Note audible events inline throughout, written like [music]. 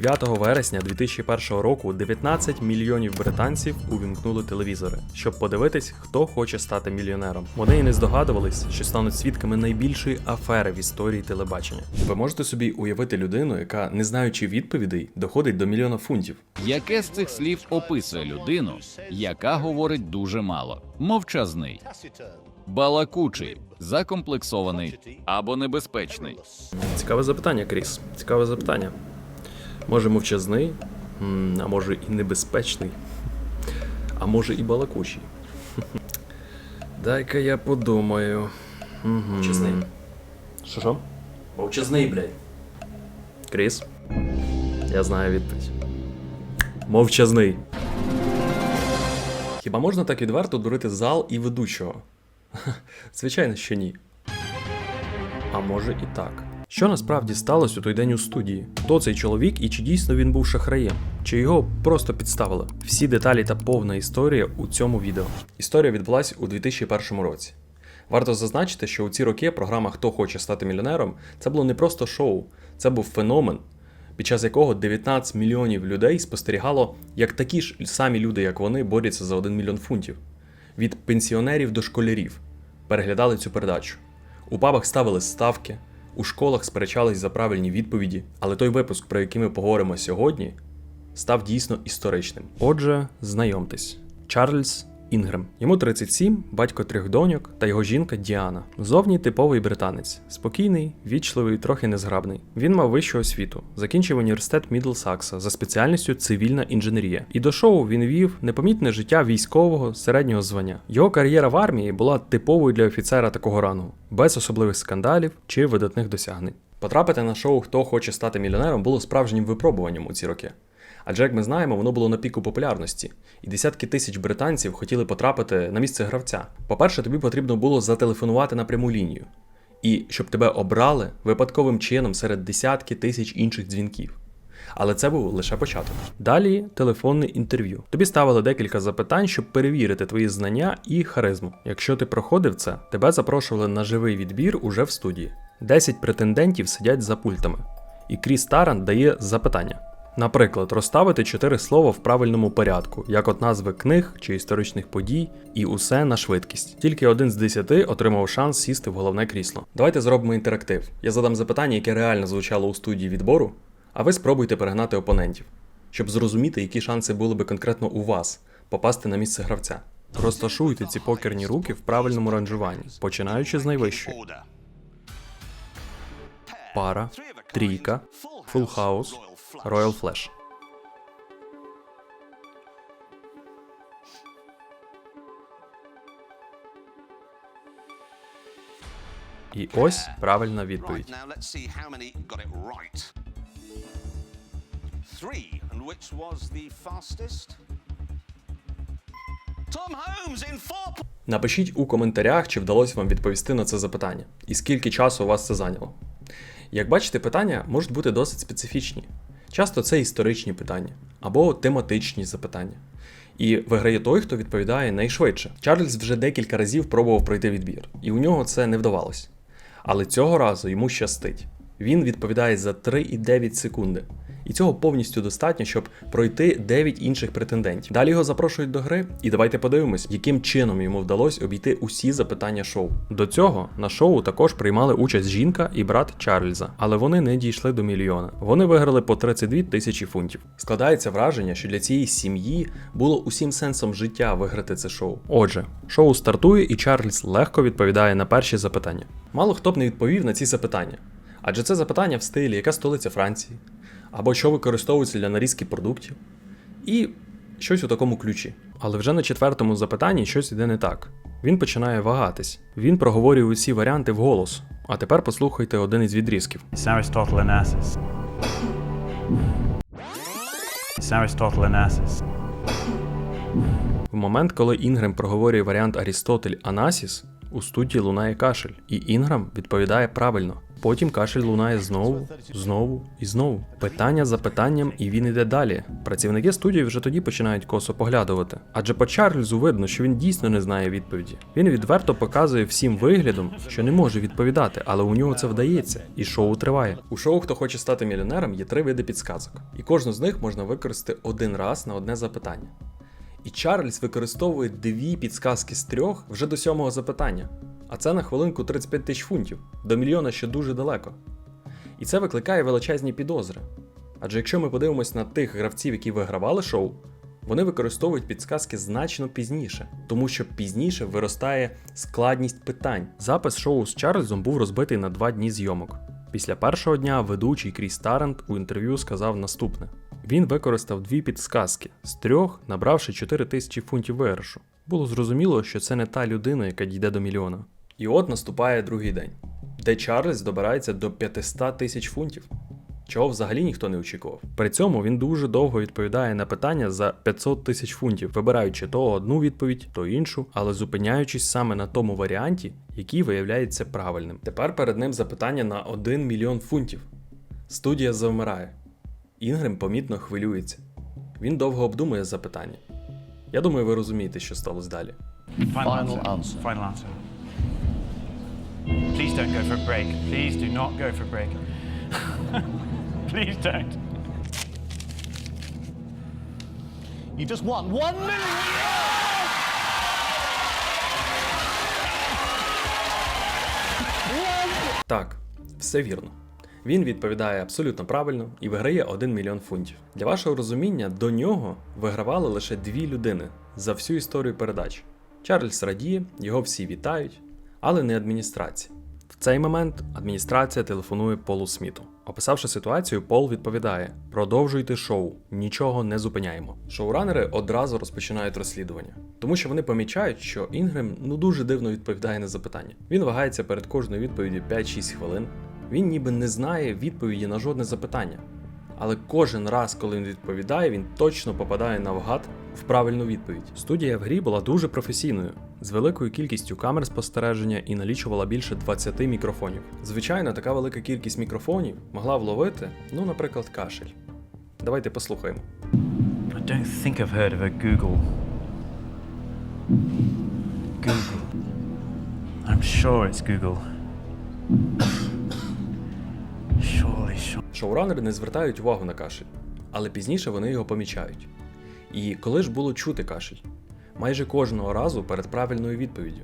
9 вересня 2001 року 19 мільйонів британців увімкнули телевізори, щоб подивитись, хто хоче стати мільйонером. Вони і не здогадувались, що стануть свідками найбільшої афери в історії телебачення. Ви можете собі уявити людину, яка, не знаючи відповідей, доходить до мільйона фунтів. Яке з цих слів описує людину, яка говорить дуже мало? Мовчазний, балакучий, закомплексований або небезпечний. Цікаве запитання, Кріс. Цікаве запитання. Може, мовчазний, а може і небезпечний, а може і балакучий. [laughs] Дай-ка я подумаю. Мовчазний. Що що? Мовчазний, блядь. Кріс. Я знаю відповідь. Мовчазний. Хіба можна так відверто дурити зал і ведучого? [laughs] Звичайно, що ні. А може і так. Що насправді сталося у той день у студії? Хто цей чоловік і чи дійсно він був шахраєм? Чи його просто підставили? Всі деталі та повна історія у цьому відео. Історія відбулась у 2001 році. Варто зазначити, що у ці роки програма Хто хоче стати мільйонером це було не просто шоу, це був феномен, під час якого 19 мільйонів людей спостерігало, як такі ж самі люди, як вони, борються за 1 мільйон фунтів. Від пенсіонерів до школярів переглядали цю передачу. У пабах ставили ставки, у школах сперечались за правильні відповіді, але той випуск, про який ми поговоримо сьогодні, став дійсно історичним. Отже, знайомтесь, Чарльз Інгрем. Йому 37, батько трьох доньок та його жінка Діана. Зовні типовий британець, спокійний, вічливий, трохи незграбний. Він мав вищу освіту, закінчив університет Мідлсакса за спеціальністю цивільна інженерія. І до шоу він вів непомітне життя військового середнього звання. Його кар'єра в армії була типовою для офіцера такого рангу, без особливих скандалів чи видатних досягнень. Потрапити на шоу Хто хоче стати мільйонером було справжнім випробуванням у ці роки. Адже, як ми знаємо, воно було на піку популярності, і десятки тисяч британців хотіли потрапити на місце гравця. По-перше, тобі потрібно було зателефонувати на пряму лінію, і щоб тебе обрали випадковим чином серед десятки тисяч інших дзвінків. Але це був лише початок. Далі телефонне інтерв'ю. Тобі ставили декілька запитань, щоб перевірити твої знання і харизму. Якщо ти проходив це, тебе запрошували на живий відбір уже в студії. 10 претендентів сидять за пультами, і Кріс Тарант дає запитання. Наприклад, розставити чотири слова в правильному порядку, як от назви книг чи історичних подій, і усе на швидкість. Тільки один з десяти отримав шанс сісти в головне крісло. Давайте зробимо інтерактив. Я задам запитання, яке реально звучало у студії відбору, а ви спробуйте перегнати опонентів, щоб зрозуміти, які шанси були би конкретно у вас попасти на місце гравця. Розташуйте ці покерні руки в правильному ранжуванні, починаючи з найвищої. Пара, трійка, фул роял флеш. І ось правильна відповідь. Three. And which was the fastest? Напишіть у коментарях, чи вдалося вам відповісти на це запитання, і скільки часу у вас це зайняло. Як бачите, питання можуть бути досить специфічні. Часто це історичні питання або тематичні запитання. І виграє той, хто відповідає найшвидше. Чарльз вже декілька разів пробував пройти відбір, і у нього це не вдавалось. Але цього разу йому щастить. Він відповідає за 3,9 секунди. І цього повністю достатньо, щоб пройти 9 інших претендентів. Далі його запрошують до гри, і давайте подивимось, яким чином йому вдалося обійти усі запитання шоу. До цього на шоу також приймали участь жінка і брат Чарльза, але вони не дійшли до мільйона. Вони виграли по 32 тисячі фунтів. Складається враження, що для цієї сім'ї було усім сенсом життя виграти це шоу. Отже, шоу стартує, і Чарльз легко відповідає на перші запитання. Мало хто б не відповів на ці запитання. Адже це запитання в стилі, яка столиця Франції, або що використовується для нарізки продуктів, і щось у такому ключі. Але вже на четвертому запитанні щось іде не так. Він починає вагатись. Він проговорює усі варіанти вголос. А тепер послухайте один із відрізків. В момент, коли Інгрем проговорює варіант Арістотель Анасіс, у студії лунає кашель, і Інграм відповідає правильно. Потім кашель лунає знову, знову і знову. Питання за питанням, і він іде далі. Працівники студії вже тоді починають косо поглядувати. Адже по Чарльзу видно, що він дійсно не знає відповіді. Він відверто показує всім виглядом, що не може відповідати, але у нього це вдається, і шоу триває. У шоу Хто хоче стати мільйонером є три види підсказок, і кожну з них можна використати один раз на одне запитання. І Чарльз використовує дві підсказки з трьох вже до сьомого запитання. А це на хвилинку 35 тисяч фунтів, до мільйона ще дуже далеко. І це викликає величезні підозри. Адже якщо ми подивимось на тих гравців, які вигравали шоу, вони використовують підсказки значно пізніше, тому що пізніше виростає складність питань. Запис шоу з Чарльзом був розбитий на два дні зйомок. Після першого дня ведучий Кріс Тарент у інтерв'ю сказав наступне: він використав дві підсказки з трьох, набравши 4 тисячі фунтів виграшу. Було зрозуміло, що це не та людина, яка дійде до мільйона. І от наступає другий день, де Чарльз добирається до 500 тисяч фунтів. Чого взагалі ніхто не очікував. При цьому він дуже довго відповідає на питання за 500 тисяч фунтів, вибираючи то одну відповідь, то іншу, але зупиняючись саме на тому варіанті, який виявляється правильним. Тепер перед ним запитання на 1 мільйон фунтів. Студія завмирає. Інгрем помітно хвилюється. Він довго обдумує запитання. Я думаю, ви розумієте, що сталося далі. Final, answer. Final answer. Please don't go for a break. Please do not go for a break. [laughs] Please don't. You just won one million. Так, все вірно. Він відповідає абсолютно правильно і виграє 1 мільйон фунтів. Для вашого розуміння, до нього вигравали лише дві людини за всю історію передач. Чарльз радіє, його всі вітають, але не адміністрація. В цей момент адміністрація телефонує Полу Сміту. Описавши ситуацію, Пол відповідає: продовжуйте шоу, нічого не зупиняємо. Шоуранери одразу розпочинають розслідування, тому що вони помічають, що Інгрем ну дуже дивно відповідає на запитання. Він вагається перед кожною відповіддю 5-6 хвилин. Він ніби не знає відповіді на жодне запитання. Але кожен раз, коли він відповідає, він точно попадає навгад в правильну відповідь. Студія в грі була дуже професійною, з великою кількістю камер спостереження і налічувала більше 20 мікрофонів. Звичайно, така велика кількість мікрофонів могла вловити, ну, наприклад, кашель. Давайте послухаємо. I don't think I've heard of a Google. Google. I'm sure it's Google. Sure. Шоуранери не звертають увагу на кашель, але пізніше вони його помічають. І коли ж було чути кашель? Майже кожного разу перед правильною відповіддю.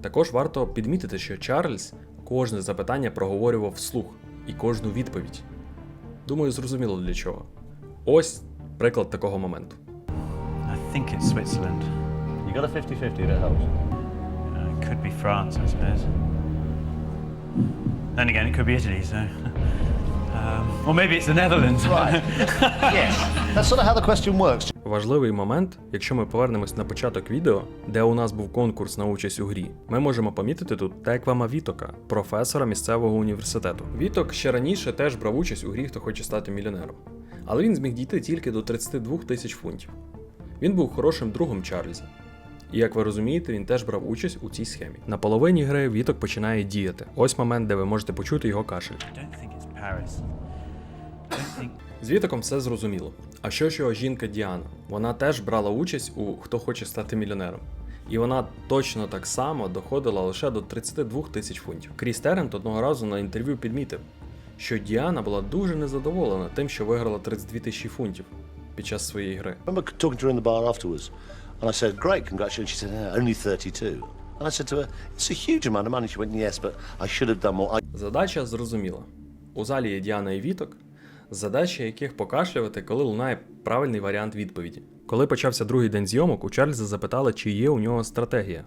Також варто підмітити, що Чарльз кожне запитання проговорював вслух і кожну відповідь. Думаю, зрозуміло для чого. Ось приклад такого моменту. I think it's Switzerland. You got a 50-50 that helps. Uh, it could be France, I suppose. Then again, it could be Italy, so. [laughs] Um, or maybe it's the Netherlands. Right. [laughs] yes. That's sort of how the question works. Важливий момент, якщо ми повернемось на початок відео, де у нас був конкурс на участь у грі, ми можемо помітити тут Теквама Вітока, професора місцевого університету. Віток ще раніше теж брав участь у грі, хто хоче стати мільйонером. Але він зміг дійти тільки до 32 тисяч фунтів. Він був хорошим другом Чарльза. І як ви розумієте, він теж брав участь у цій схемі. На половині гри Віток починає діяти. Ось момент, де ви можете почути його кашель. З Вітоком все зрозуміло. А що ж його жінка Діана? Вона теж брала участь у хто хоче стати мільйонером. І вона точно так само доходила лише до 32 тисяч фунтів. Кріс Терент одного разу на інтерв'ю підмітив, що Діана була дуже незадоволена тим, що виграла 32 тисячі фунтів під час своєї гри. I remember talking to her in the bar afterwards, and I said, "Great, congratulations." She said, "Yeah, "Only 32." And I said to her, "It's a huge amount of money." She went, "Yes, but I should have done more." Задача зрозуміла. У залі є Діана і Віток, задача яких покашлювати, коли лунає правильний варіант відповіді. Коли почався другий день зйомок, у Чарльза запитали, чи є у нього стратегія.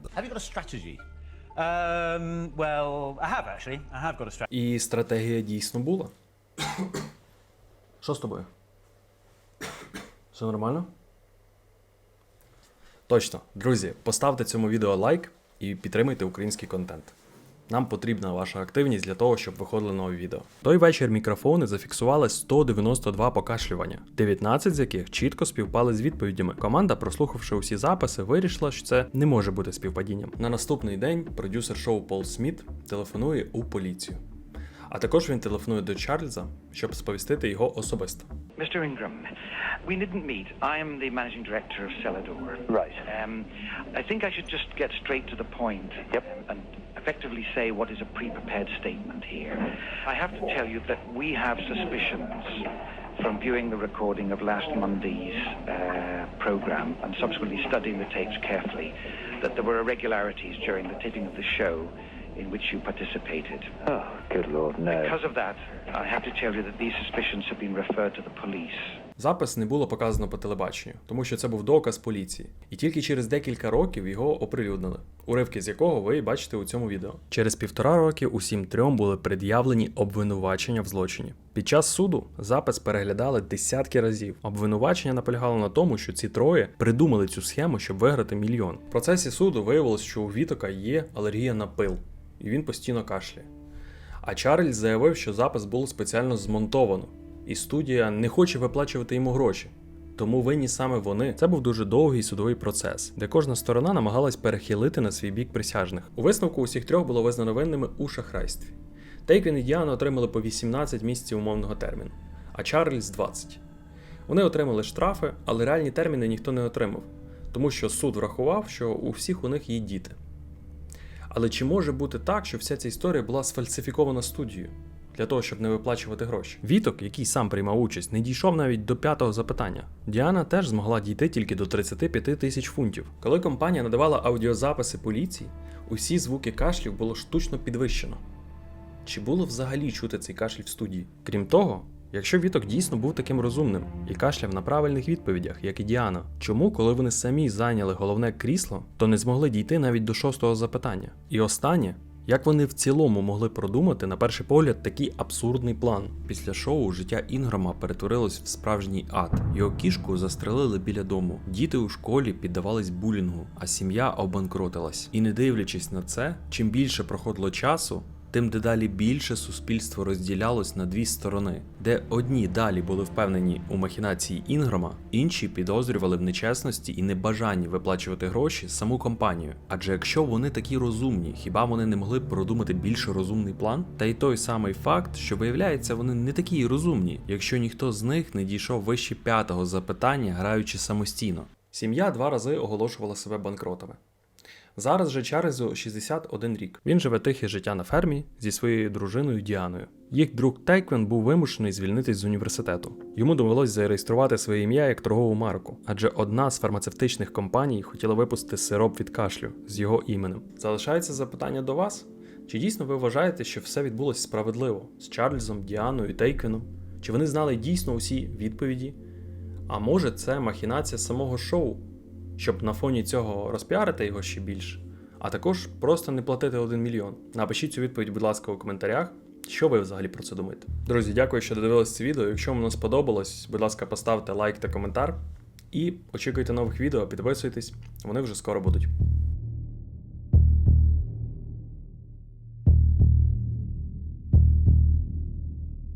Um, well, I have actually. I have got a strategy. І стратегія дійсно була. Що з тобою? Все нормально? Точно, друзі, поставте цьому відео лайк і підтримуйте український контент. Нам потрібна ваша активність для того, щоб виходили нові відео. Той вечір мікрофони зафіксували 192 покашлювання, 19 з яких чітко співпали з відповідями. Команда, прослухавши усі записи, вирішила, що це не може бути співпадінням. На наступний день продюсер шоу Пол Сміт телефонує у поліцію. А також він телефонує до Чарльза, щоб сповістити його особисто. Mr. Ingram, we didn't meet. I am the managing director of Celador. Right. Um, I think I should just get straight to the point Yep. and effectively say what is a pre-prepared statement here. I have to tell you that we have suspicions from viewing the recording of last Monday's uh, program and subsequently studying the tapes carefully that there were irregularities during the taping of the show in which you participated. Oh, good Lord, no. Because of that, I have to tell you that these suspicions have been referred to the police. Запис не було показано по телебаченню, тому що це був доказ поліції, і тільки через декілька років його оприлюднили, уривки з якого ви бачите у цьому відео. Через півтора роки усім трьом були пред'явлені обвинувачення в злочині. Під час суду запис переглядали десятки разів. Обвинувачення наполягало на тому, що ці троє придумали цю схему, щоб виграти мільйон. В процесі суду виявилось, що у Вітока є алергія на пил, і він постійно кашляє. А Чарльз заявив, що запис було спеціально змонтовано, і студія не хоче виплачувати йому гроші. Тому винні саме вони. Це був дуже довгий судовий процес, де кожна сторона намагалась перехилити на свій бік присяжних. У висновку усіх трьох було визнано винними у шахрайстві. Тейквін і Діана отримали по 18 місяців умовного терміну, а Чарльз 20. Вони отримали штрафи, але реальні терміни ніхто не отримав, тому що суд врахував, що у всіх у них є діти. Але чи може бути так, що вся ця історія була сфальсифікована студією для того, щоб не виплачувати гроші? Віток, який сам приймав участь, не дійшов навіть до п'ятого запитання. Діана теж змогла дійти тільки до 35 тисяч фунтів. Коли компанія надавала аудіозаписи поліції, усі звуки кашлів було штучно підвищено. Чи було взагалі чути цей кашель в студії? Крім того, якщо Віток дійсно був таким розумним і кашляв на правильних відповідях, як і Діана, чому, коли вони самі зайняли головне крісло, то не змогли дійти навіть до шостого запитання? І останнє. Як вони в цілому могли продумати на перший погляд такий абсурдний план? Після шоу життя Інграма перетворилось в справжній ад. Його кішку застрелили біля дому. Діти у школі піддавались булінгу, а сім'я обанкротилась. І не дивлячись на це, чим більше проходило часу, тим дедалі більше суспільство розділялось на дві сторони, де одні далі були впевнені у махінації Інграма, інші підозрювали в нечесності і небажанні виплачувати гроші саму компанію. Адже якщо вони такі розумні, хіба вони не могли б продумати більш розумний план? Та й той самий факт, що виявляється, вони не такі розумні, якщо ніхто з них не дійшов вище п'ятого запитання, граючи самостійно. Сім'я два рази оголошувала себе банкротами. Зараз же Чарльзу 61 рік. Він живе тихе життя на фермі зі своєю дружиною Діаною. Їх друг Тейквен був вимушений звільнитись з університету. Йому довелось зареєструвати своє ім'я як торгову марку, адже одна з фармацевтичних компаній хотіла випустити сироп від кашлю з його іменем. Залишається запитання до вас: чи дійсно ви вважаєте, що все відбулося справедливо з Чарльзом, Діаною і Тейквеном? Чи вони знали дійсно усі відповіді? А може, це махінація самого шоу, щоб на фоні цього розпіарити його ще більше, а також просто не платити 1 мільйон. Напишіть цю відповідь, будь ласка, у коментарях. Що ви взагалі про це думаєте? Друзі, дякую, що додивились це відео. Якщо воно сподобалось, будь ласка, поставте лайк та коментар. І очікуйте нових відео, підписуйтесь, вони вже скоро будуть.